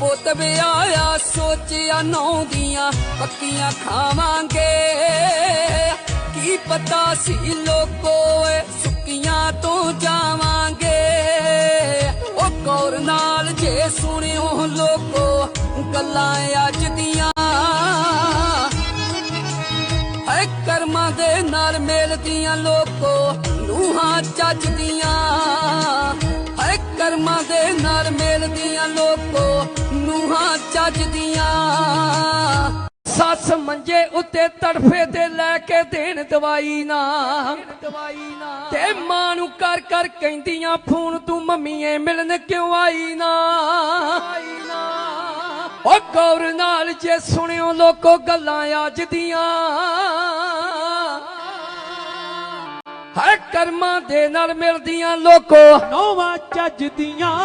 ਪੁੱਤ ਵਿਆਹਿਆ, ਸੋਚਿਆ ਨੌ ਦੀਆਂ ਪੱਕੀਆਂ ਖਾਵਾਂਗੇ। ਕੀ ਪਤਾ ਸੀ ਲੋਕੋ ਏ ਸੁੱਕੀਆਂ ਤੋਂ ਜਾਵਾਂਗੇ। ਉਹ ਕੌਰ ਨਾਲ ਜੇ ਸੁਣਿਓ ਲੋਕੋ ਗੱਲਾਂ ਅੱਜ ਦੀਆਂ। ਹੈ ਕਰਮਾਂ ਦੇ ਨਾਲ ਮਿਲਦੀਆਂ ਲੋਕੋ ਨੂਹਾਂ ਚੱਜਦੀਆਂ। ਹੈ ਕਰਮਾਂ ਦੇ ਨਾਲ ਮਿਲਦੀਆਂ ਲੋਕੋ ਨੂਹਾਂ ਚੱਜਦੀਆਂ ਸੱਸ ਮੰਜੇ ਉੱਤੇ ਤੜਫੇ ਤੇ ਲੈ ਕੇ ਦੇਣ ਦਵਾਈ ਨਾ। ਦਵਾਈ ਨਾ ਤੇ ਮਾਂ ਨੂੰ ਕਰ ਕਰ ਕਹਿੰਦੀਆਂ, ਫੋਨ ਤੂੰ ਮੰਮੀਏ ਮਿਲਣ ਕਿਉਂ ਆਈ ਨਾ? ਆਈ ਉਹ ਗੌਰ ਨਾਲ ਜੇ ਸੁਣਿਓ ਲੋਕੋ ਗੱਲਾਂ ਅੱਜ ਦੀਆਂ। ਹਰ ਕਰਮਾਂ ਦੇ ਨਾਲ ਮਿਲਦੀਆਂ ਲੋਕੋ। ਨੋਵਾਂ ਚੱਜ ਦੀਆਂ।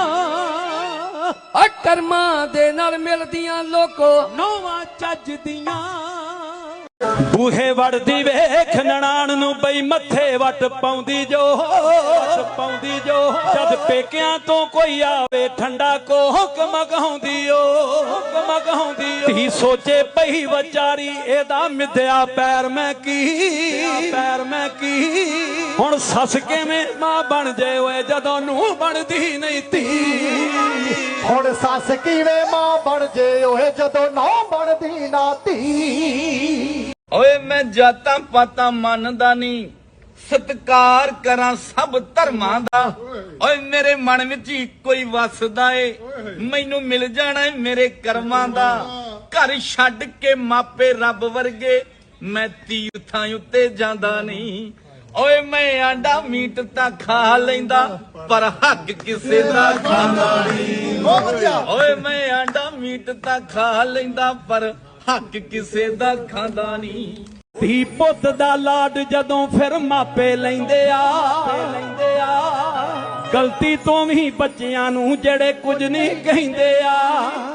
ਹਰ ਕਰਮਾਂ ਦੇ ਨਾਲ ਮਿਲਦੀਆਂ ਲੋਕੋ ਨੋਵਾਂ ਚੱਜ ਦੀਆਂ ਬੂਹੇ ਵੜਦੀ ਵੇਖ ਨਣਾਣ ਨੂੰ ਬਈ ਮੱਥੇ ਵੱਟ ਪਾਉਂਦੀ ਜੋ ਪਾਉਂਦੀ ਜੋ। ਜਦ ਪੇਕਿਆਂ ਤੋਂ ਕੋਈ ਆਵੇ ਠੰਡਾ ਕੋਹਕ ਮਗਾਉਂਦੀ ਓ ਮਗਾਉਂਦੀ ਓ। ਧੀ ਸੋਚੇ ਪਈ ਵਿਚਾਰੀ ਇਹਦਾ ਮਿੱਧਿਆ ਪੈਰ ਮੈਂ ਕੀ ਪੈਰ ਮੈਂ ਕੀ। ਹੁਣ ਸੱਸ ਕਿਵੇਂ ਮਾਂ ਬਣ ਜੇ ਓਏ ਜਦੋਂ ਨੂੰ ਬਣਦੀ ਨਹੀਂ ਧੀ। ਹੁਣ ਸੱਸ ਕਿਵੇਂ ਮਾਂ ਬਣ ਜੇ ਓਏ ਜਦੋਂ ਨੌ ਬਣਦੀ ਨਾ ਧੀ। ਓਏ ਮੈਂ ਜਾਤਾਂ ਪਾਤਾਂ ਮੰਨਦਾ ਨਹੀਂ। ਸਤਕਾਰ ਕਰਾਂ ਸਭ ਧਰਮਾਂ ਦਾ। ਓਏ ਮੇਰੇ ਮਨ ਵਿੱਚ ਇੱਕੋ ਹੀ ਵਸਦਾ ਏ। ਮੈਨੂੰ ਮਿਲ ਜਾਣਾ ਏ ਮੇਰੇ ਕਰਮਾਂ ਦਾ। ਘਰ ਛੱਡ ਕੇ ਮਾਪੇ ਰੱਬ ਵਰਗੇ। ਮੈਂ ਤੀਰਥਾਂ ਉੱਤੇ ਜਾਂਦਾ ਨਹੀਂ। ਓਏ ਮੈਂ ਆਂਡਾ ਮੀਟ ਤਾਂ ਖਾ ਲੈਂਦਾ ਪਰ ਹੱਕ ਕਿਸੇ ਦਾ ਖਾਂਦਾ ਨਹੀਂ। ਓਏ ਮੈਂ ਆਂਡਾ ਮੀਟ ਤਾਂ ਖਾ ਲੈਂਦਾ ਪਰ ਹੱਕ ਕਿਸੇ ਦਾ ਖਾਂਦਾ ਨਹੀਂ ਧੀ ਪੁੱਤ ਦਾ ਲਾਡ ਜਦੋਂ ਫਿਰ ਮਾਪੇ ਲੈਂਦੇ ਆ। ਲੈਂਦੇ ਆ ਗਲਤੀ ਤੋਂ ਵੀ ਬੱਚਿਆਂ ਨੂੰ ਜਿਹੜੇ ਕੁਝ ਨਹੀਂ ਕਹਿੰਦੇ ਆ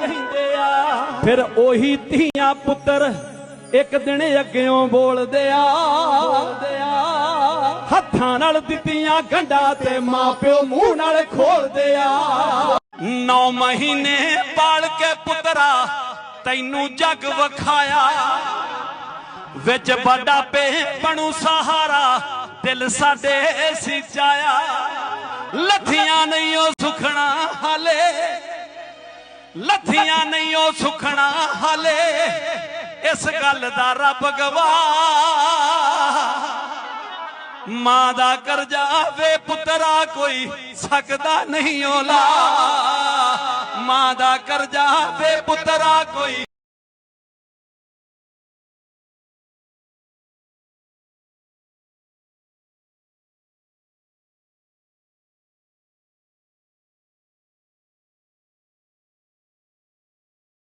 ਕਹਿੰਦੇ ਆ। ਫਿਰ ਉਹੀ ਧੀਆਂ ਪੁੱਤਰ ਇੱਕ ਦਿਨ ਅੱਗਿਓਂ ਬੋਲਦੇ ਆ। ਹੱਥਾਂ ਨਾਲ ਦਿੱਤੀਆਂ ਗੰਢਾਂ ਤੇ ਮਾਪਿਓ ਮੂੰਹ ਨਾਲ ਖੋਲਦੇ ਆ। ਨੌ ਮਹੀਨੇ ਪਾਲ ਕੇ ਪੁੱਤਰਾ ਤੈਨੂੰ ਜੱਗ ਵਿਖਾਇਆ। ਵਿੱਚ ਵੱਡਾ ਪੇ ਬਣੂ ਸਹਾਰਾ, ਦਿਲ ਸਾਡੇ ਸਿਚਾਇਆ ਲੱਥੀਆਂ ਨਹੀਂ ਉਹ ਸੁਖਣਾ ਹਾਲੇ, ਲੱਥੀਆਂ ਨਹੀਂ ਉਹ ਸੁਖਣਾ ਹਾਲੇ, ਇਸ ਗੱਲ ਦਾ ਰੱਬ ਗਵਾਹ। ਮਾਂ ਦਾ ਕਰਜ਼ਾ ਵੇ ਪੁੱਤਰਾ ਕੋਈ ਸਕਦਾ ਨਹੀਂ ਓਲਾ। ਮਾਂ ਦਾ ਕਰਜ਼ਾ ਵੇ ਪੁੱਤਰਾ ਕੋਈ